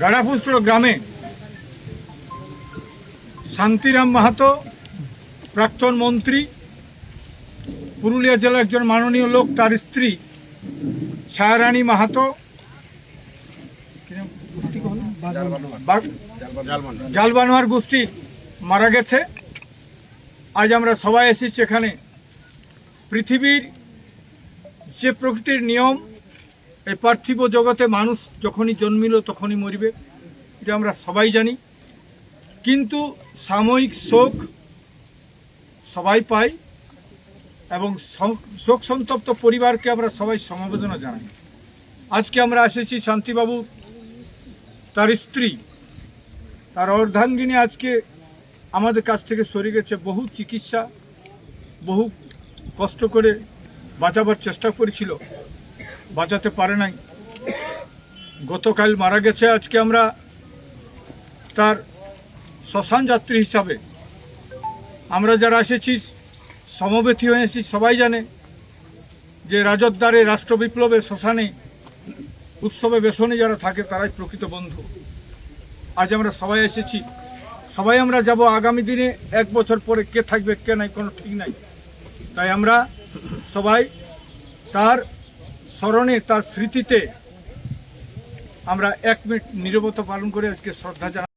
গাড়াপুস্ত্র গ্রামে শান্তিরাম মাহাতো, প্রাক্তন মন্ত্রী, পুরুলিয়া জেলার একজন মাননীয় লোক, তার স্ত্রী ছায়ারানী মাহাতো। জালবানোয়ার গোষ্ঠী মারা গেছে। আজ আমরা সবাই এসেছি এখানে। পৃথিবীর যে প্রকৃতির নিয়ম এই পার্থিব জগতে মানুষ যখনই জন্মিল তখনই মরিবে, এটা আমরা সবাই জানি। কিন্তু সাময়িক শোক সবাই পাই এবং শোক সন্তপ্ত পরিবারকে আমরা সবাই সমবেদনা জানাই। আজকে আমরা এসেছি শান্তিবাবু, তার স্ত্রী, তার অর্ধাঙ্গিনী আজকে আমাদের কাছ থেকে সরে গেছে। বহু চিকিৎসা, বহু কষ্ট করে বাঁচাবার চেষ্টা করেছিল। বাঁচাতে পারে নাই। গতকাল মারা গেছে আজকে আমরা তার শ্মশান যাত্রী হিসাবে। আমরা যারা এসেছি, সমবেতী হয়ে এসেছি, সবাই জানে যে রাজদ্বারে রাষ্ট্র বিপ্লবে শ্মশানে উৎসবে বেসনে যারা থাকে, তারাই প্রকৃত বন্ধু। আজ আমরা সবাই এসেছি। সবাই আমরা যাব আগামী দিনে, এক বছর পরে কে থাকবে, কে নাই, কোনো ঠিক নাই। তাই আমরা সবাই তার স্মরণে তার স্মৃতিতে আমরা এক মিনিট নিরবতা পালন করে আজকে শ্রদ্ধা জানাই।